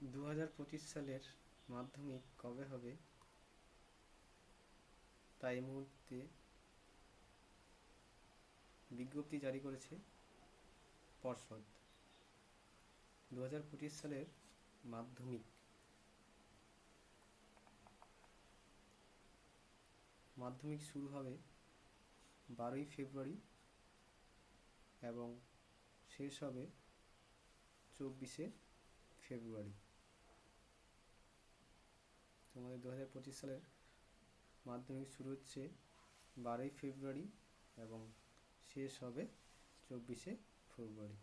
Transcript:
দু হাজার পঁচিশ সালের মাধ্যমিক কবে হবে? তা এই মুহূর্তে বিজ্ঞপ্তি জারি করেছে পর্ষদ। দু হাজার পঁচিশ সালের মাধ্যমিক মাধ্যমিক শুরু হবে বারোই ফেব্রুয়ারি এবং শেষ হবে চব্বিশে ফেব্রুয়ারি। তোমাদের দু হাজার পঁচিশ সালের মাধ্যমিক শুরু হচ্ছে বারোই ফেব্রুয়ারি এবং শেষ হবে চব্বিশে ফেব্রুয়ারি।